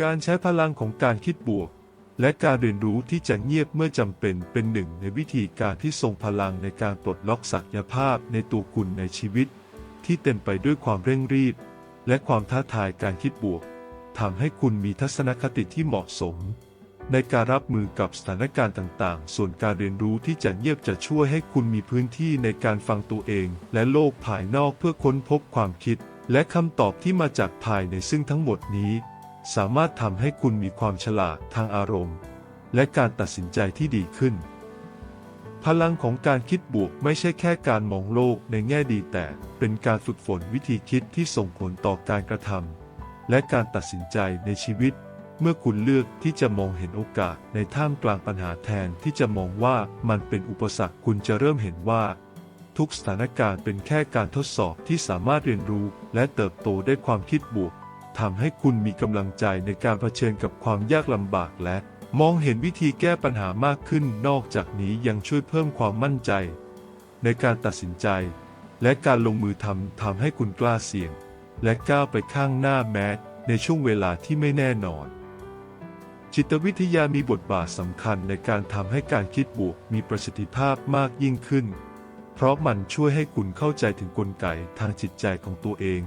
การใช้พลังของการคิดบวก และการเรียนรู้ที่จะเงียบเมื่อจำเป็นเป็นหนึ่งในวิธีการที่ทรงพลังในการปลดล็อกศักยภาพในตัวคุณในชีวิต ที่เต็มไปด้วยความเร่งรีบ และความท้าทายการคิดบวกทำให้คุณมีทัศนคติที่เหมาะสม ในการรับมือกับสถานการณ์ต่างๆ ส่วนการเรียนรู้ที่จะเงียบจะช่วยให้คุณมีพื้นที่ในการฟังตัวเอง และโลกภายนอกเพื่อค้นพบความคิด และคำตอบที่มาจากภายในซึ่งทั้งหมดนี้ สามารถทำให้คุณมีความฉลาดทางอารมณ์ และการตัดสินใจที่ดีขึ้น พลังของการคิดบวกไม่ใช่แค่การมองโลกในแง่ดีแต่เป็นการฝึกฝนวิธีคิดที่ส่งผลต่อการกระทำและการตัดสินใจในชีวิต เมื่อคุณเลือกที่จะมองเห็นโอกาสในท่ามกลางปัญหาแทนที่จะมองว่ามันเป็นอุปสรรคคุณจะเริ่มเห็นว่าทุกสถานการณ์เป็นแค่การทดสอบที่สามารถเรียนรู้และเติบโตได้ความคิดบวก ทำให้คุณมีกำลังใจในการเผชิญกับความยากลำบากและ มองเห็นวิธีแก้ปัญหามากขึ้นนอกจากนี้ยังช่วยเพิ่มความมั่นใจ ในการตัดสินใจ และการลงมือทำทำให้คุณกล้าเสี่ยง และก้าวไปข้างหน้าแม้ในช่วงเวลาที่ไม่แน่นอน จิตวิทยามีบทบาทสำคัญในการทำให้การคิดบวกมีประสิทธิภาพมากยิ่งขึ้น เพราะมันช่วยให้คุณเข้าใจถึงกลไกทางจิตใจของตัวเอง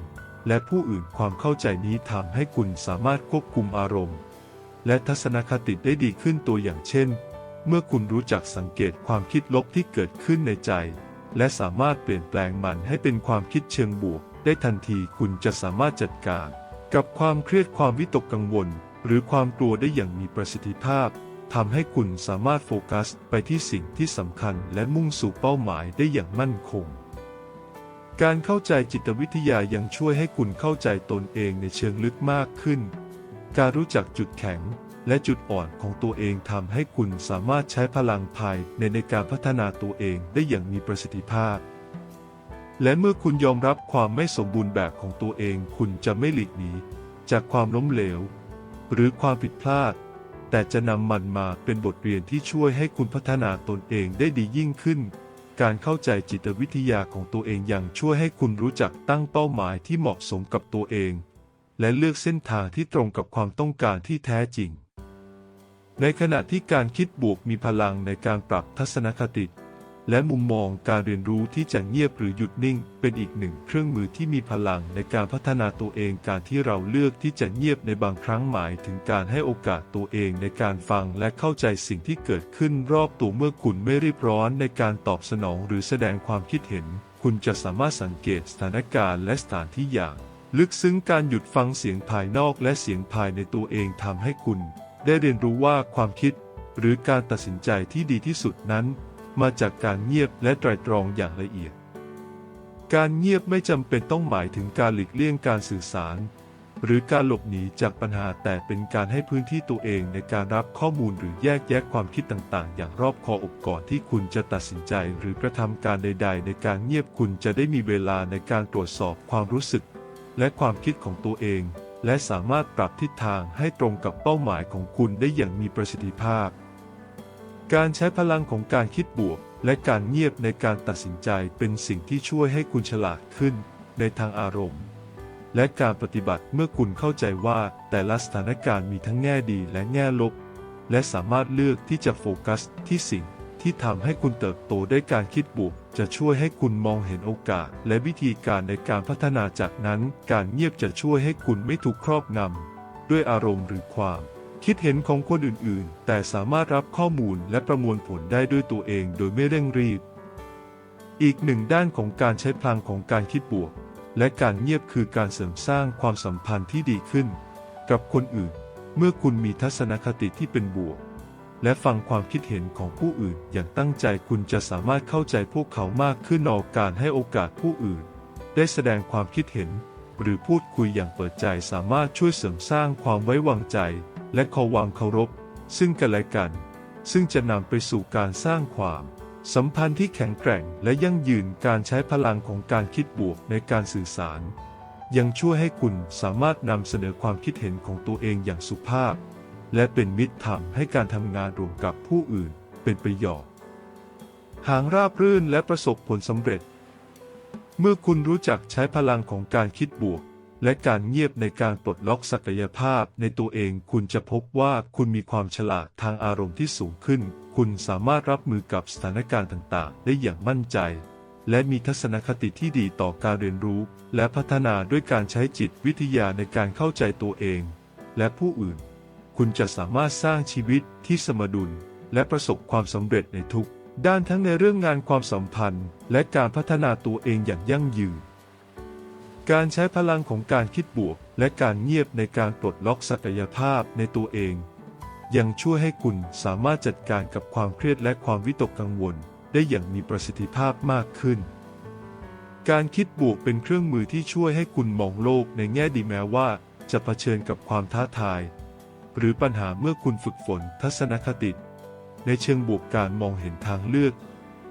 และผู้อื่นความเข้าใจนี้ทำให้คุณสามารถควบคุมอารมณ์ และทัศนคติได้ดีขึ้นตัวอย่างเช่น เมื่อคุณรู้จักสังเกตความคิดลบที่เกิดขึ้นในใจ และสามารถเปลี่ยนแปลงมันให้เป็นความคิดเชิงบวก ได้ทันทีคุณจะสามารถจัดการ กับความเครียดความวิตกกังวล หรือความกลัวได้อย่างมีประสิทธิภาพทำให้คุณสามารถโฟกัสไปที่สิ่งที่สำคัญและมุ่งสู่เป้าหมายได้อย่างมั่นคง การเข้าใจจิตวิทยายังช่วยให้คุณเข้าใจตนเองในเชิงลึกมากขึ้น การรู้จักจุดแข็งและจุดอ่อนของตัวเองทำให้คุณสามารถใช้พลังภายในในการพัฒนาตัวเองได้อย่างมีประสิทธิภาพ และเมื่อคุณยอมรับความไม่สมบูรณ์แบบของตัวเอง คุณจะไม่หลีกหนีจากความล้มเหลว หรือความผิดพลาด แต่จะนำมันมาเป็นบทเรียนที่ช่วยให้คุณพัฒนาตนเองได้ดียิ่งขึ้น การเข้าใจจิตวิทยาของตัวเองยังช่วยให้คุณรู้จักตั้งเป้าหมายที่เหมาะสมกับตัวเอง และเลือกเส้นทางที่ตรงกับความต้องการที่แท้จริง ในขณะที่การคิดบวกมีพลังในการปรับทัศนคติ และมุมมองการเรียนรู้ที่จะเงียบหรือหยุดนิ่ง เป็นอีกหนึ่งเครื่องมือที่มีพลังในการพัฒนาตัวเองการที่เราเลือกที่จะเงียบในบางครั้งหมายถึงการให้โอกาสตัวเองในการฟังและเข้าใจสิ่งที่เกิดขึ้นรอบตัวเมื่อคุณไม่รีบร้อนในการตอบสนองหรือแสดงความคิดเห็น คุณจะสามารถสังเกตสถานการณ์และสถานที่อย่างลึกซึ้งการหยุดฟังเสียงภายนอกและเสียงภายในตัวเองทำให้คุณ ได้เรียนรู้ว่าความคิด หรือการตัดสินใจที่ดีที่สุดนั้น มาจากการเงียบและไตรตรองอย่างละเอียด การเงียบไม่จำเป็นต้องหมายถึงการหลีกเลี่ยงการสื่อสาร หรือการหลบหนีจากปัญหาแต่เป็นการให้พื้นที่ตัวเองในการรับข้อมูลหรือแยกแยะความคิดต่างๆ อย่างรอบคอบก่อนที่คุณจะตัดสินใจหรือกระทำการใด ๆ ในการเงียบคุณจะได้มีเวลาในการตรวจสอบความรู้สึก และความคิดของตัวเอง และสามารถปรับทิศทางให้ตรงกับเป้าหมายของคุณได้อย่างมีประสิทธิภาพ การใช้พลังของการคิดบวก และการเงียบในการตัดสินใจเป็นสิ่งที่ช่วยให้คุณฉลาดขึ้นในทางอารมณ์ และการปฏิบัติเมื่อคุณเข้าใจว่าแต่ละสถานการณ์มีทั้งแง่ดีและแง่ลบ และสามารถเลือกที่จะโฟกัสที่สิ่งที่ทำให้คุณเติบโตได้การคิดบวก จะช่วยให้คุณมองเห็นโอกาส และวิธีการในการพัฒนาจากนั้น การเงียบจะช่วยให้คุณไม่ถูกครอบงำด้วยอารมณ์หรือความ คิดเห็นของคนอื่นๆ แต่สามารถรับข้อมูลและประมวลผลได้ด้วยตัวเองโดยไม่เร่งรีบ อีกหนึ่งด้านของการใช้พลังของการคิดบวก และการเงียบคือการเสริมสร้างความสัมพันธ์ที่ดีขึ้น กับคนอื่น เมื่อคุณมีทัศนคติที่เป็นบวก และฟังความคิดเห็นของผู้อื่นอย่างตั้งใจคุณจะสามารถเข้าใจพวกเขามากขึ้นนอกการให้โอกาสผู้อื่น ได้แสดงความคิดเห็น หรือพูดคุยอย่างเปิดใจสามารถช่วยเสริมสร้างความไว้วางใจ และความเคารพ ซึ่งกันและกัน ซึ่งจะนำไปสู่การสร้างความ สัมพันธ์ที่แข็งแกร่งและยั่งยืนการใช้พลังของการคิดบวกในการสื่อสาร ยังช่วยให้คุณสามารถนำเสนอความคิดเห็นของตัวเองอย่างสุภาพ และเป็นมิตรทำให้การทำงานร่วมกับผู้อื่นเป็นประโยชน์หางราบรื่นและประสบผลสำเร็จ เมื่อคุณรู้จักใช้พลังของการคิดบวก และการเงียบในการปลดล็อกศักยภาพในตัวเองคุณจะพบว่าคุณมีความฉลาดทางอารมณ์ที่สูงขึ้น คุณสามารถรับมือกับสถานการณ์ต่างๆ ได้อย่างมั่นใจ และมีทัศนคติที่ดีต่อการเรียนรู้ และพัฒนาด้วยการใช้จิตวิทยาในการเข้าใจตัวเอง และผู้อื่น คุณจะสามารถสร้างชีวิตที่สมดุล และประสบความสำเร็จในทุกด้านทั้งในเรื่องงานความสัมพันธ์ และการพัฒนาตัวเองอย่างยั่งยืน การใช้พลังของการคิดบวก และการเงียบในการปลดล็อกศักยภาพในตัวเอง ยังช่วยให้คุณสามารถจัดการกับความเครียดและความวิตกกังวล ได้อย่างมีประสิทธิภาพมากขึ้น การคิดบวกเป็นเครื่องมือที่ช่วยให้คุณมองโลกในแง่ดีแม้ว่า จะเผชิญกับความท้าทาย หรือปัญหาเมื่อคุณฝึกฝนทัศนคติ ในเชิงบวกการมองเห็นทางเลือก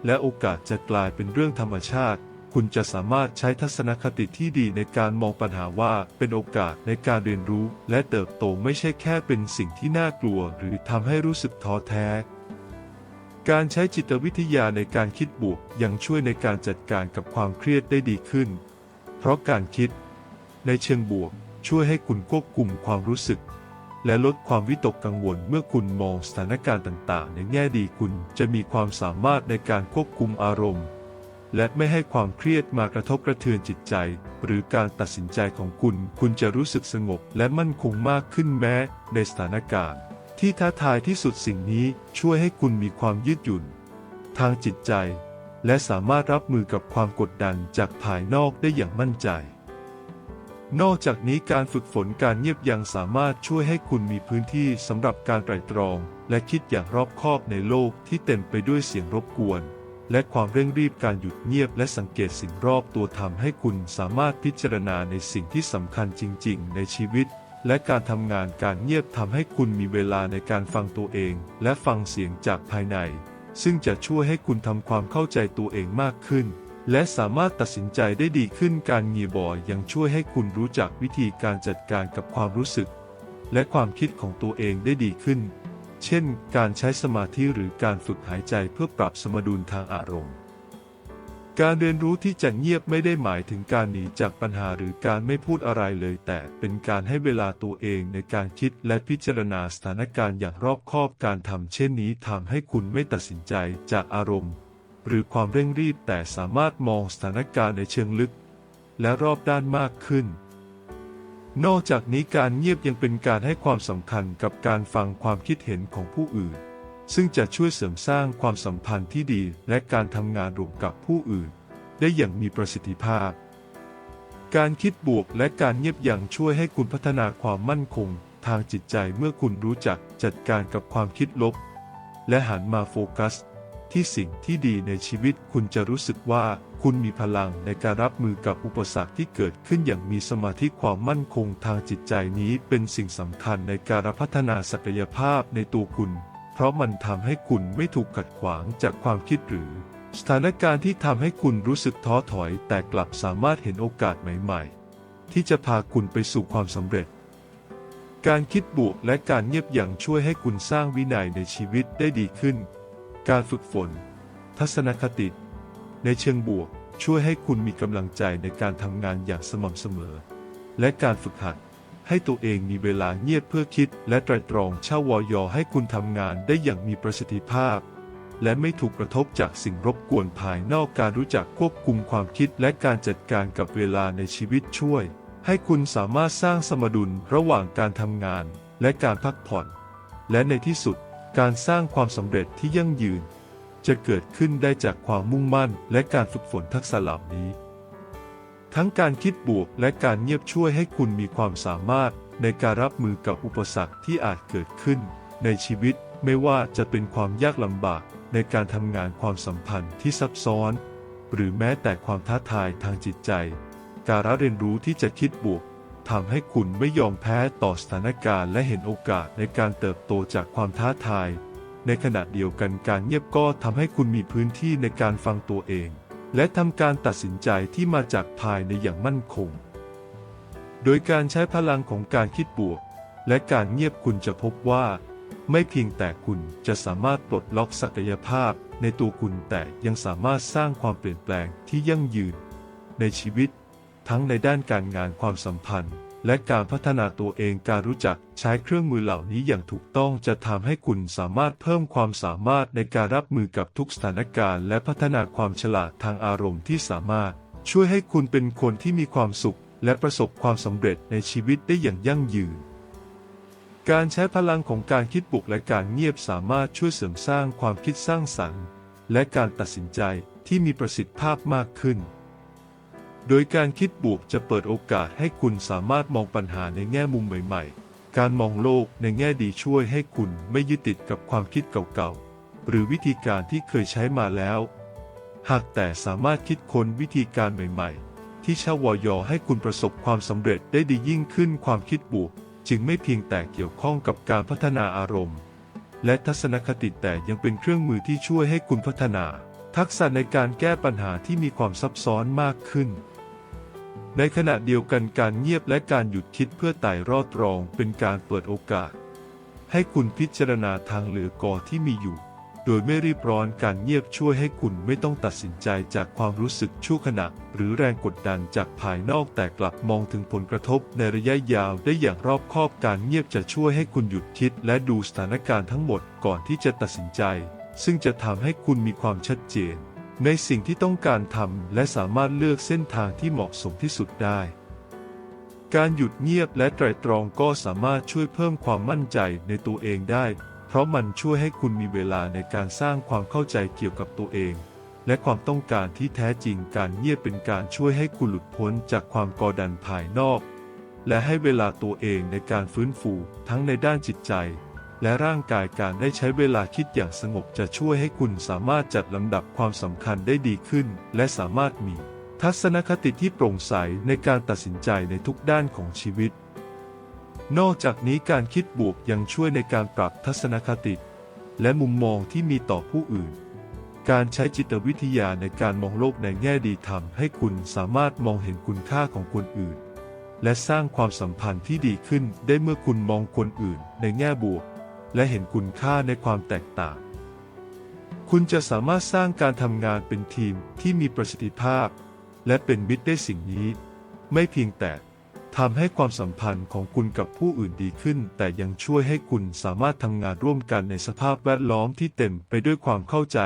และโอกาสจะกลายเป็นเรื่องธรรมชาติ คุณจะสามารถใช้ทัศนคติที่ดีในการมองปัญหาว่าเป็นโอกาสในการเรียนรู้และเติบโตไม่ใช่แค่เป็นสิ่งที่น่ากลัวหรือทำให้รู้สึกท้อแท้การใช้จิตวิทยาในการคิดบวกยังช่วยในการจัดการกับความเครียดได้ดีขึ้น เพราะการคิด ในเชิงบวกช่วยให้คุณควบคุมความรู้สึก และลดความวิตกกังวลเมื่อคุณมองสถานการณ์ต่าง ๆ ในแง่ดีคุณจะมีความสามารถในการควบคุมอารมณ์ และไม่ให้ความเครียดมากระทบกระเทือนจิตใจ หรือการตัดสินใจของคุณ คุณจะรู้สึกสงบและมั่นคงมากขึ้นแม้ในสถานการณ์ ที่ท้าทายที่สุดสิ่งนี้ช่วยให้คุณมีความยืดหยุ่น ทางจิตใจ และสามารถรับมือกับความกดดันจากภายนอกได้อย่างมั่นใจ นอกจากนี้การฝึกฝนการเงียบยังสามารถช่วยให้คุณมีพื้นที่สำหรับการไตร่ตรอง และคิดอย่างรอบคอบในโลกที่เต็มไปด้วยเสียงรบกวน และความเร่งรีบการหยุดเงียบและสังเกตสิ่งรอบตัวทำให้คุณสามารถพิจารณาในสิ่งที่สำคัญจริง ๆ ในชีวิต และการทำงานการเงียบทำให้คุณมีเวลาในการฟังตัวเอง และฟังเสียงจากภายใน ซึ่งจะช่วยให้คุณทำความเข้าใจตัวเองมากขึ้น และสามารถตัดสินใจได้ดีขึ้นการเงียบอยยังช่วยให้คุณรู้จักวิธีการจัดการกับความรู้สึก และความคิดของตัวเองได้ดีขึ้น เช่น การใช้สมาธิหรือการฝึกหายใจเพื่อปรับสมดุลทางอารมณ์ การเรียนรู้ที่จะเงียบไม่ได้หมายถึงการหนีจากปัญหาหรือการไม่พูดอะไรเลย แต่เป็นการให้เวลาตัวเองในการคิดและพิจารณาสถานการณ์อย่างรอบคอบการทำเช่นนี้ทำให้คุณไม่ตัดสินใจจากอารมณ์ หรือความเร่งรีบแต่สามารถมองสถานการณ์ในเชิงลึก และรอบด้านมากขึ้น นอกจากนี้การเงียบยังเป็นการให้ความสำคัญกับการฟังความคิดเห็นของผู้อื่น ซึ่งจะช่วยเสริมสร้างความสัมพันธ์ที่ดีและการทำงานร่วมกับผู้อื่น ได้อย่างมีประสิทธิภาพ การคิดบวกและการเงียบยังช่วยให้คุณพัฒนาความมั่นคง ทางจิตใจเมื่อคุณรู้จักจัดการกับความคิดลบ และหันมาโฟกัส ที่สิ่งที่ดีในชีวิตคุณจะรู้สึกว่าคุณมีพลังในการรับมือกับอุปสรรคที่เกิดขึ้นอย่างมีสมาธิความมั่นคงทางจิตใจนี้เป็นสิ่งสำคัญในการพัฒนาศักยภาพในตัวคุณ เพราะมันทำให้คุณไม่ถูกขัดขวางจากความคิดหรือ สถานการณ์ที่ทำให้คุณรู้สึกท้อถอย แต่กลับสามารถเห็นโอกาสใหม่ ๆ ที่จะพาคุณไปสู่ความสำเร็จการคิดบวกและการเงียบอย่างช่วยให้คุณสร้างวินัยในชีวิตได้ดีขึ้น การฝึกฝน ทัศนคติ ในเชิงบวก ช่วยให้คุณมีกำลังใจในการทำงานอย่างสม่ำเสมอ และการฝึกหัด ให้ตัวเองมีเวลาเงียบเพื่อคิด และไตรตรองเช่าวอยอให้คุณทำงานได้อย่างมีประสิทธิภาพ และไม่ถูกกระทบจากสิ่งรบกวนภายนอกการรู้จักควบคุมความคิดและการจัดการกับเวลาในชีวิตช่วย ให้คุณสามารถสร้างสมดุลระหว่างการทำงาน และการพักผ่อน และในที่สุด การสร้างความสำเร็จที่ยั่งยืน จะเกิดขึ้นได้จากความมุ่งมั่นและการฝึกฝนทักษะเหล่านี้ ทั้งการคิดบวกและการเงียบช่วยให้คุณมีความสามารถในการรับมือกับอุปสรรคที่อาจเกิดขึ้น ในชีวิตไม่ว่าจะเป็นความยากลำบากในการทำงานความสัมพันธ์ที่ซับซ้อน หรือแม้แต่ความท้าทายทางจิตใจ การเรียนรู้ที่จะคิดบวก ทำให้คุณไม่ยอมแพ้ต่อสถานการณ์และเห็นโอกาสในการเติบโตจากความท้าทาย ในขณะเดียวกันการเงียบก็ทำให้คุณมีพื้นที่ในการฟังตัวเอง และทำการตัดสินใจที่มาจากภายในอย่างมั่นคง โดยการใช้พลังของการคิดบวก และการเงียบคุณจะพบว่า ไม่เพียงแต่คุณจะสามารถปลดล็อกศักยภาพในตัวคุณแต่ยังสามารถสร้างความเปลี่ยนแปลงที่ยั่งยืน ในชีวิต ทั้งในด้านการงานความสัมพันธ์ และการพัฒนาตัวเองการรู้จักใช้เครื่องมือเหล่านี้อย่างถูกต้องจะทำให้คุณสามารถเพิ่มความสามารถในการรับมือกับทุกสถานการณ์ และพัฒนาความฉลาดทางอารมณ์ที่สามารถ ช่วยให้คุณเป็นคนที่มีความสุข และประสบความสำเร็จในชีวิตได้อย่างยั่งยืนการใช้พลังของการคิดบวกและการเงียบสามารถช่วยเสริมสร้างความคิดสร้างสรรค์ และการตัดสินใจที่มีประสิทธิภาพมากขึ้น โดยการคิดบวกจะเปิดโอกาสให้คุณสามารถมองปัญหาในแง่มุมใหม่ๆ การมองโลกในแง่ดีช่วยให้คุณไม่ยึดติดกับความคิดเก่าๆ หรือวิธีการที่เคยใช้มาแล้ว หากแต่สามารถคิดค้นวิธีการใหม่ๆ ที่ชาวอยอให้คุณประสบความสำเร็จได้ดียิ่งขึ้นความคิดบวก จึงไม่เพียงแต่เกี่ยวข้องกับการพัฒนาอารมณ์ และทัศนคติแต่ยังเป็นเครื่องมือที่ช่วยให้คุณพัฒนา ทักษะในการแก้ปัญหาที่มีความซับซ้อนมากขึ้น ในขณะเดียวกันการเงียบและการหยุดคิดเพื่อไต่รอดรองเป็นการเปิดโอกาส ให้คุณพิจารณาทางเหลือกอที่มีอยู่ โดยไม่รีบร้อนการเงียบช่วยให้คุณไม่ต้องตัดสินใจจากความรู้สึกชั่วขณะ หรือแรงกดดันจากภายนอกแต่กลับมองถึงผลกระทบในระยะยาวได้อย่างรอบคอบการเงียบจะช่วยให้คุณหยุดคิด และดูสถานการณ์ทั้งหมดก่อนที่จะตัดสินใจ ซึ่งจะทำให้คุณมีความชัดเจน ในสิ่งที่ต้องการทำและสามารถเลือกเส้นทางที่เหมาะสมที่สุดได้ การหยุดเงียบและไตรตรองก็สามารถช่วยเพิ่มความมั่นใจในตัวเองได้ เพราะมันช่วยให้คุณมีเวลาในการสร้างความเข้าใจเกี่ยวกับตัวเอง และความต้องการที่แท้จริงการเงียบเป็นการช่วยให้คุณหลุดพ้นจากความกดดันภายนอก และให้เวลาตัวเองในการฟื้นฟูทั้งในด้านจิตใจ และร่างกายการได้ใช้เวลาคิดอย่างสงบจะช่วยให้คุณสามารถจัดลำดับความสำคัญได้ดีขึ้น และสามารถมี ทัศนคติที่โปร่งใสในการตัดสินใจในทุกด้านของชีวิต นอกจากนี้การคิดบวกยังช่วยในการปรับทัศนคติ และมุมมองที่มีต่อผู้อื่น การใช้จิตวิทยาในการมองโลกในแง่ดีทำให้คุณสามารถมองเห็นคุณค่าของคนอื่น และสร้างความสัมพันธ์ที่ดีขึ้นได้เมื่อคุณมองคนอื่นในแง่บวก และเห็นคุณค่าในความแตกต่าง คุณจะสามารถสร้างการทำงานเป็นทีมที่มีประสิทธิภาพ และเป็นมิตรได้สิ่งนี้ ไม่เพียงแต่ทำให้ความสัมพันธ์ของคุณกับผู้อื่นดีขึ้น แต่ยังช่วยให้คุณสามารถทำงานร่วมกันในสภาพแวดล้อมที่เต็มไปด้วยความเข้าใจ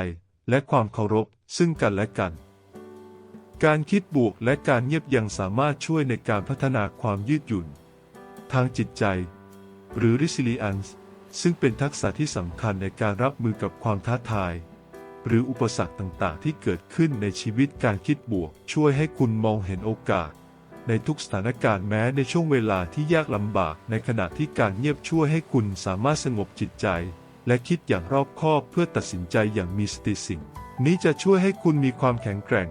และความเคารพซึ่งกันและกัน การคิดบวกและการเงียบยังสามารถช่วยในการพัฒนาความยืดหยุ่น ทางจิตใจ หรือ resilience ซึ่งเป็นทักษะที่สำคัญในการรับมือกับความท้าทาย หรืออุปสรรคต่างๆ ที่เกิดขึ้นในชีวิตการคิดบวก ช่วยให้คุณมองเห็นโอกาส ในทุกสถานการณ์แม้ในช่วงเวลาที่ยากลำบาก ในขณะที่การเงียบช่วยให้คุณสามารถสงบจิตใจ และคิดอย่างรอบคอบเพื่อตัดสินใจอย่างมีสติสิ่ง นี้จะช่วยให้คุณมีความแข็งแกร่ง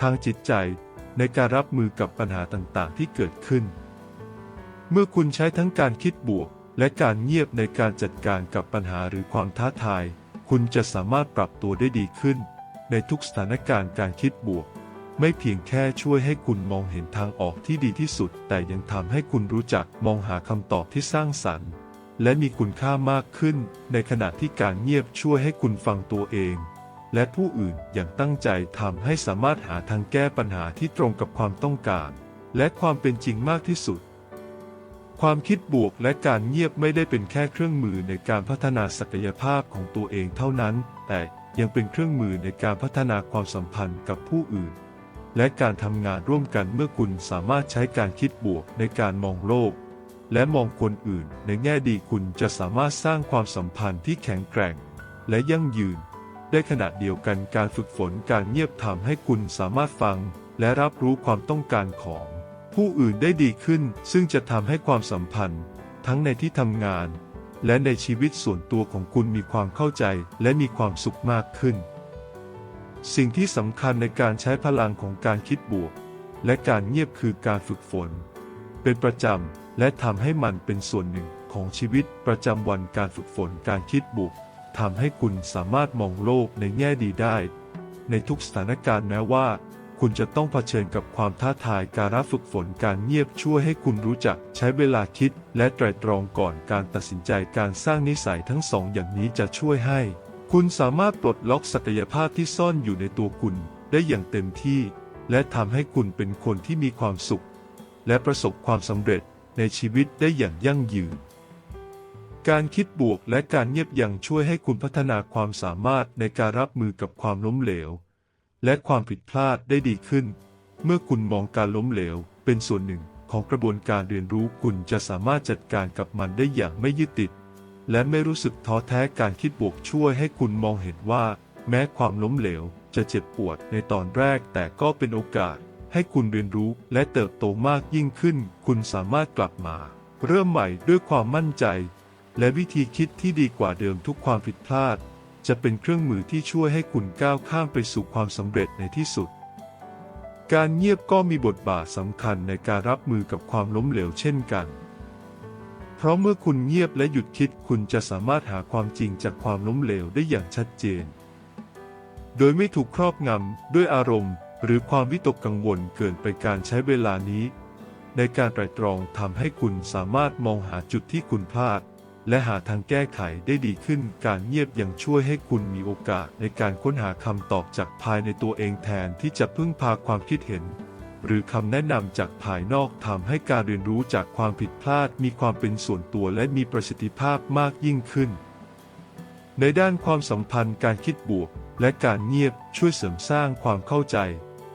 ทางจิตใจ ในการรับมือกับปัญหาต่างๆ ที่เกิดขึ้น เมื่อคุณใช้ทั้งการคิดบวก และการเงียบในการจัดการกับปัญหาหรือความท้าทาย คุณจะสามารถปรับตัวได้ดีขึ้น ในทุกสถานการณ์การคิดบวก ไม่เพียงแค่ช่วยให้คุณมองเห็นทางออกที่ดีที่สุด แต่ยังทำให้คุณรู้จักมองหาคำตอบที่สร้างสรรค์ และมีคุณค่ามากขึ้น ในขณะที่การเงียบช่วยให้คุณฟังตัวเอง และผู้อื่นอย่างตั้งใจทำให้สามารถหาทางแก้ปัญหาที่ตรงกับความต้องการ และความเป็นจริงมากที่สุด ความคิดบวกและการเงียบไม่ได้เป็นแค่เครื่องมือในการพัฒนาศักยภาพของตัวเองเท่านั้น แต่ยังเป็นเครื่องมือในการพัฒนาความสัมพันธ์กับผู้อื่น และการทำงานร่วมกันเมื่อคุณสามารถใช้การคิดบวกในการมองโลก และมองคนอื่น ในแง่ดีคุณจะสามารถสร้างความสัมพันธ์ที่แข็งแกร่ง และยั่งยืน ได้ขณะเดียวกันการฝึกฝนการเงียบทำให้คุณสามารถฟัง และรับรู้ความต้องการของ ผู้อื่นได้ดีขึ้น ซึ่งจะทำให้ความสัมพันธ์ ทั้งในที่ทำงาน และในชีวิตส่วนตัวของคุณมีความเข้าใจและมีความสุขมากขึ้น สิ่งที่สำคัญในการใช้พลังของการคิดบวก และการเงียบคือการฝึกฝน เป็นประจำและทำให้มันเป็นส่วนหนึ่งของชีวิตประจำวันการฝึกฝนการคิดบวกทำให้คุณสามารถมองโลกในแง่ดีได้ ในทุกสถานการณ์แม้ว่า คุณจะต้องเผชิญกับความท้าทายการฝึกฝนการเงียบช่วยให้คุณรู้จักใช้เวลาคิด และไตรตรองก่อนการตัดสินใจการสร้างนิสัยทั้งสองอย่างนี้จะช่วยให้ คุณสามารถปลดล็อกศักยภาพที่ซ่อนอยู่ในตัวคุณได้อย่างเต็มที่ และทำให้คุณเป็นคนที่มีความสุข และประสบความสำเร็จในชีวิตได้อย่างยั่งยืนการคิดบวกและการเงียบยังช่วยให้คุณพัฒนาความสามารถในการรับมือกับความล้มเหลว และความผิดพลาดได้ดีขึ้น เมื่อคุณมองการล้มเหลว เป็นส่วนหนึ่งของกระบวนการเรียนรู้คุณจะสามารถจัดการกับมันได้อย่างไม่ยึดติด และไม่รู้สึกท้อแท้การคิดบวกช่วยให้คุณมองเห็นว่า แม้ความล้มเหลว จะเจ็บปวดในตอนแรกแต่ก็เป็นโอกาส ให้คุณเรียนรู้และเติบโตมากยิ่งขึ้น คุณสามารถกลับมา เริ่มใหม่ด้วยความมั่นใจ และวิธีคิดที่ดีกว่าเดิมทุกความผิดพลาด จะเป็นเครื่องมือที่ช่วยให้คุณก้าวข้ามไปสู่ความสำเร็จในที่สุด การเงียบก็มีบทบาทสำคัญในการรับมือกับความล้มเหลวเช่นกัน เพราะเมื่อคุณเงียบและหยุดคิดคุณจะสามารถหาความจริงจากความล้มเหลวได้อย่างชัดเจน โดยไม่ถูกครอบงำด้วยอารมณ์ หรือความวิตกกังวลเกินไปการใช้เวลานี้ ในการไตรตรองทำให้คุณสามารถมองหาจุดที่คุณพลาด และหาทางแก้ไขได้ดีขึ้น การเงียบยังช่วยให้คุณมีโอกาสในการค้นหาคำตอบจากภายในตัวเองแทนที่จะพึ่งพาความคิดเห็น หรือคำแนะนำจากภายนอกทำให้การเรียนรู้จากความผิดพลาด มีความเป็นส่วนตัวและมีประสิทธิภาพมากยิ่งขึ้น ในด้านความสัมพันธ์การคิดบวก และการเงียบช่วยเสริมสร้างความเข้าใจ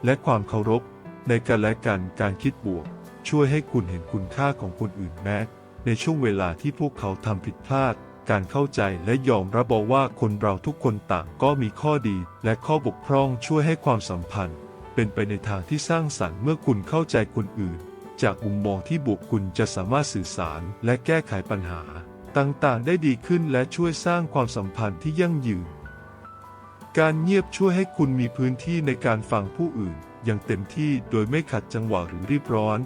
และความเคารพ ในกันและกันการคิดบวก ช่วยให้คุณเห็นคุณค่าของคนอื่นแม้ ในช่วงเวลาที่พวกเขาทำผิดพลาด การเข้าใจและยอมรับบอกว่าคนเราทุกคนต่างก็มีข้อดี และข้อบกพร่องช่วยให้ความสัมพันธ์ เป็นไปในทางที่สร้างสรรค์เมื่อคุณเข้าใจคนอื่น จากมุมมองที่บวกคุณจะสามารถสื่อสารและแก้ไขปัญหา ต่างๆ ได้ดีขึ้นและช่วยสร้างความสัมพันธ์ที่ยั่งยืน การเงียบช่วยให้คุณมีพื้นที่ในการฟังผู้อื่นอย่างเต็มที่โดยไม่ขัดจังหวะหรือรีบร้อน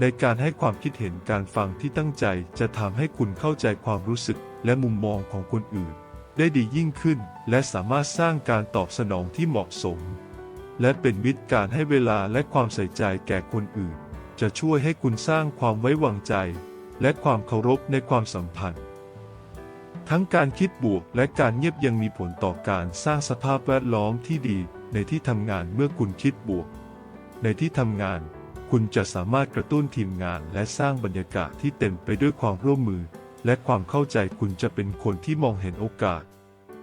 ในการให้ความคิดเห็นการฟังที่ตั้งใจจะทำให้คุณเข้าใจความรู้สึกและมุมมองของคนอื่น ได้ดียิ่งขึ้น และสามารถสร้างการตอบสนองที่เหมาะสม และเป็นมิตรการให้เวลาและความใส่ใจแก่คนอื่น จะช่วยให้คุณสร้างความไว้วางใจ และความเคารพในความสัมพันธ์ ทั้งการคิดบวกและการเงียบยังมีผลต่อการสร้างสภาพแวดล้อมที่ดี ในที่ทำงานเมื่อคุณคิดบวก ในที่ทำงาน คุณจะสามารถกระตุ้นทีมงานและสร้างบรรยากาศที่เต็มไปด้วยความร่วมมือ และความเข้าใจคุณจะเป็นคนที่มองเห็นโอกาส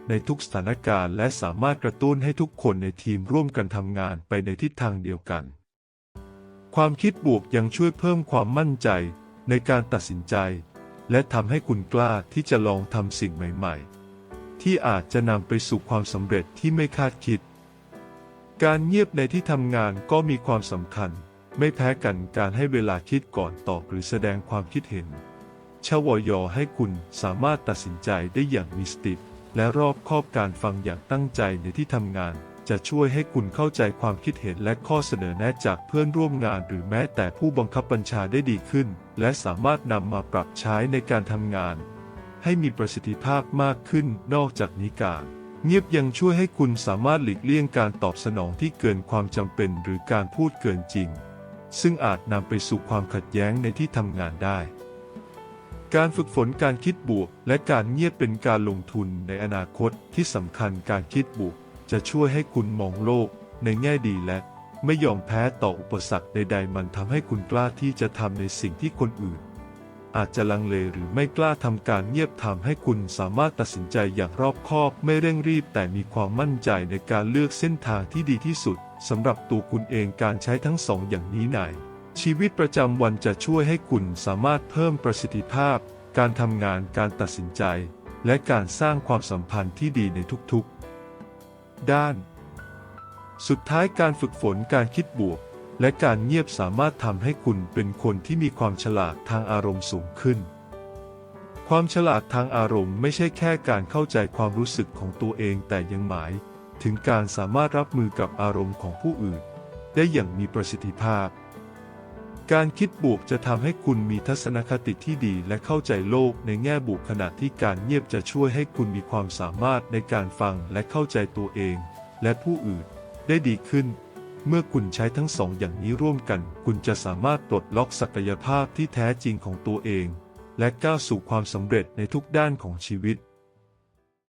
ในทุกสถานการณ์และสามารถกระตุ้นให้ทุกคนในทีมร่วมกันทำงานไปในทิศทางเดียวกัน ความคิดบวกยังช่วยเพิ่มความมั่นใจในการตัดสินใจ และทำให้คุณกล้าที่จะลองทำสิ่งใหม่ ๆ ที่อาจจะนำไปสู่ความสำเร็จที่ไม่คาดคิด การเงียบในที่ทำงานก็มีความสำคัญ ไม่แพ้กันการให้เวลาคิดก่อนตอบหรือแสดงความคิดเห็นชวยอให้คุณสามารถตัดสินใจได้อย่างมีสติและรอบคอบการฟังอย่างตั้งใจในที่ทำงาน จะช่วยให้คุณเข้าใจความคิดเห็นและข้อเสนอแนะจากเพื่อนร่วมงานหรือแม้แต่ผู้บังคับบัญชาได้ดีขึ้น และสามารถนำมาปรับใช้ในการทำงาน ให้มีประสิทธิภาพมากขึ้นนอกจากนี้การเงียบยังช่วยให้คุณสามารถหลีกเลี่ยงการตอบสนองที่เกินความจำเป็นหรือการพูดเกินจริง ซึ่งอาจนำไปสู่ความขัดแย้งในที่ทำงานได้ การฝึกฝนการคิดบวก และการเงียบเป็นการลงทุนในอนาคตที่สำคัญการคิดบวก จะช่วยให้คุณมองโลกในแง่ดีและไม่ยอมแพ้ต่ออุปสรรคใดๆ มันทำให้คุณกล้าที่จะทำในสิ่งที่คนอื่น อาจจะลังเลหรือไม่กล้าทำการเงียบทำให้คุณสามารถตัดสินใจอย่างรอบคอบ ไม่เร่งรีบแต่มีความมั่นใจในการเลือกเส้นทางที่ดีที่สุด สำหรับตัวคุณเองการใช้ทั้งสองอย่างนี้ในชีวิตประจำวันจะช่วยให้คุณสามารถเพิ่มประสิทธิภาพ การทำงานการตัดสินใจ และการสร้างความสัมพันธ์ที่ดีในทุกๆ ด้าน สุดท้ายการฝึกฝนการคิดบวก และการเงียบสามารถทำให้คุณเป็นคนที่มีความฉลาดทางอารมณ์สูงขึ้นความฉลาดทางอารมณ์ไม่ใช่แค่การเข้าใจความรู้สึกของตัวเองแต่ยังหมาย ถึงการสามารถรับมือกับอารมณ์ของผู้อื่น ได้อย่างมีประสิทธิภาพ การคิดบวกจะทำให้คุณมีทัศนคติที่ดีและเข้าใจโลกในแง่บวกขณะที่การเงียบจะช่วยให้คุณมีความสามารถในการฟังและเข้าใจตัวเอง และผู้อื่นได้ดีขึ้น เมื่อคุณใช้ทั้งสองอย่างนี้ร่วมกัน คุณจะสามารถปลดล็อกศักยภาพที่แท้จริงของตัวเอง และก้าวสู่ความสำเร็จในทุกด้านของชีวิต